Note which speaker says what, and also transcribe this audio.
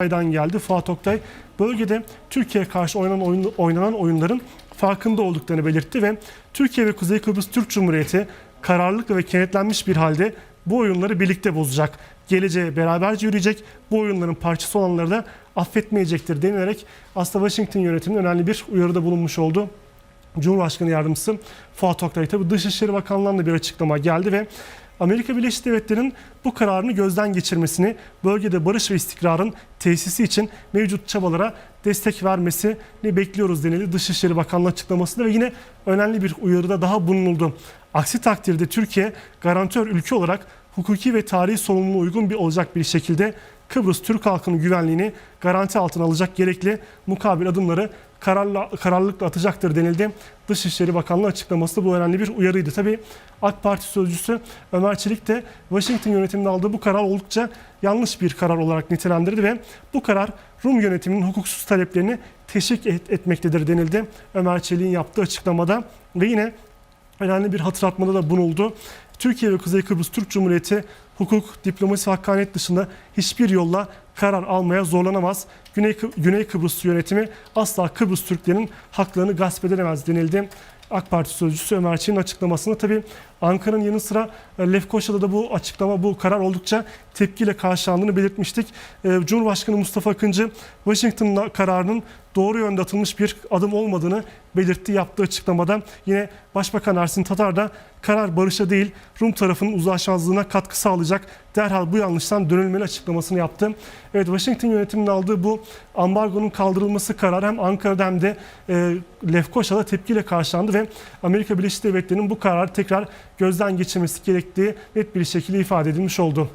Speaker 1: Oktay'dan geldi. Fuat Oktay bölgede Türkiye'ye karşı oynanan, oyun- oynanan oyunların farkında olduklarını belirtti ve Türkiye ve Kuzey Kıbrıs Türk Cumhuriyeti kararlılıkla ve kenetlenmiş bir halde bu oyunları birlikte bozacak. Geleceğe beraberce yürüyecek. Bu oyunların parçası olanları da affetmeyecektir denilerek aslında Washington yönetiminin önemli bir uyarıda bulunmuş oldu. Cumhurbaşkanı Yardımcısı Fuat Oktay tabi Dışişleri Bakanlığı'ndan da bir açıklama geldi ve Amerika Birleşik Devletleri'nin bu kararını gözden geçirmesini, bölgede barış ve istikrarın tesisi için mevcut çabalara destek vermesini bekliyoruz denildi Dışişleri Bakanlığı açıklamasında ve yine önemli bir uyarıda daha bulunuldu. Aksi takdirde Türkiye garantör ülke olarak hukuki ve tarihi sorumluluğuna uygun bir olacak bir şekilde Kıbrıs Türk halkının güvenliğini garanti altına alacak gerekli mukabil adımları kararla, kararlılıkla atacaktır denildi. Dışişleri Bakanlığı açıklaması bu önemli bir uyarıydı. Tabii AK Parti sözcüsü Ömer Çelik de Washington yönetiminde aldığı bu karar oldukça yanlış bir karar olarak nitelendirdi ve bu karar Rum yönetiminin hukuksuz taleplerini teşvik et- etmektedir denildi. Ömer Çelik'in yaptığı açıklamada ve yine önemli bir hatırlatmada da bulunuldu. Türkiye ve Kuzey Kıbrıs Türk Cumhuriyeti hukuk, diplomasi ve hakkaniyet dışında hiçbir yolla karar almaya zorlanamaz. Güney, Kı- Güney Kıbrıs yönetimi asla Kıbrıs Türklerinin haklarını gasp edemez denildi. AK Parti sözcüsü Ömer Çelik'in açıklamasında tabii Ankara'nın yanı sıra e, Lefkoşa'da da bu açıklama, bu karar oldukça tepkiyle karşılandığını belirtmiştik. E, Cumhurbaşkanı Mustafa Akıncı Washington kararının doğru yönde atılmış bir adım olmadığını belirtti yaptığı açıklamada. Yine Başbakan Ersin Tatar da karar barışa değil Rum tarafının uzlaşmazlığına katkı sağlayacak. Derhal bu yanlıştan dönülmeli açıklamasını yaptı. Evet Washington yönetiminin aldığı bu ambargonun kaldırılması kararı hem Ankara'da hem de e, Lefkoşa'da tepkiyle karşılandı ve Amerika Birleşik Devletleri'nin bu kararı tekrar gözden geçirmesi gerektiği net bir şekilde ifade edilmiş oldu.